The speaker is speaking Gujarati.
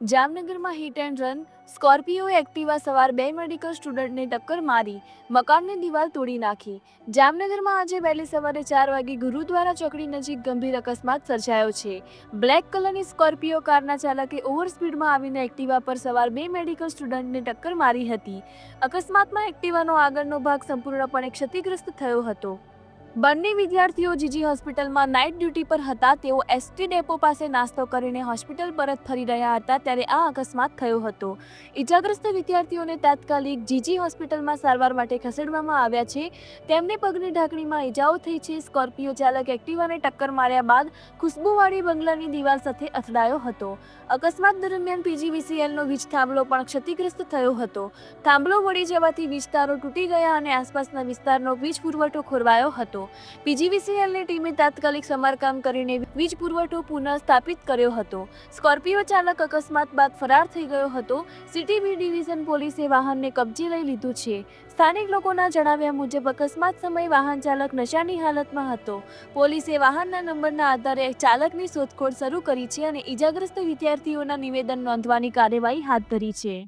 જામનગરમાં hit and run Scorpio Activa સવાર બે મેડિકલ સ્ટુડન્ટને ટક્કર મારી. મકાનની દિવાલ તોડી નાખી. જામનગરમાં આજે વહેલી સવારે ચાર વાગે ગુરુદ્વારા ચોકડી નજીક ગંભીર અકસ્માત સર્જાયો છે. બ્લેક કલરની સ્કોર્પિયો કારના ચાલકે ઓવર સ્પીડમાં આવીને એક્ટિવા પર સવાર બે મેડિકલ સ્ટુડન્ટને ટક્કર મારી હતી. અકસ્માતમાં એક્ટિવાનો આગળનો ભાગ સંપૂર્ણપણે ક્ષતિગ્રસ્ત થયો હતો. બંને વિદ્યાર્થીઓ જીજી હોસ્પિટલમાં નાઇટ ડ્યુટી પર હતા. તેઓ એસટી ડેપો પાસે નાસ્તો કરીને હોસ્પિટલ પરત ફરી રહ્યા હતા ત્યારે આ અકસ્માત થયો હતો. ઇજાગ્રસ્ત વિદ્યાર્થીઓને તાત્કાલિક જીજી હોસ્પિટલમાં સારવાર માટે ખસેડવામાં આવ્યા છે. તેમને પગની ઢાંકણીમાં ઇજાઓ થઈ છે. સ્કોર્પિયો ચાલક એક્ટિવાને ટક્કર માર્યા બાદ ખુશ્બુવાળી બંગલાની દિવાલ સાથે અથડાયો હતો. અકસ્માત દરમિયાન પીજીવીસીએલનો વીજ થાંભલો પણ ક્ષતિગ્રસ્ત થયો હતો. થાંભલો વળી જવાથી વીજ તારો તૂટી ગયા અને આસપાસના વિસ્તારનો વીજ પુરવઠો ખોરવાયો હતો. પીજીવીસીએલની ટીમે તાત્કાલિક સમારકામ કરીને વીજ પુરવઠો પુનઃ સ્થાપિત કર્યો હતો. સ્કોર્પિયો ચાલક અકસ્માત બાદ ફરાર થઈ ગયો હતો. સિટીબી ડિવિઝન પોલીસે વાહનને કબજે લઈ લીધું છે. સ્થાનિક લોકોના જણાવ્યા મુજબ અકસ્માત સમયે વાહન ચાલક નશાની હાલતમાં હતો. પોલીસે વાહનના નંબરના આધારે ચાલકની શોધખોળ શરૂ કરી છે અને ઈજાગ્રસ્ત વિદ્યાર્થીઓના નિવેદન નોંધવાની કાર્યવાહી હાથ ધરી છે.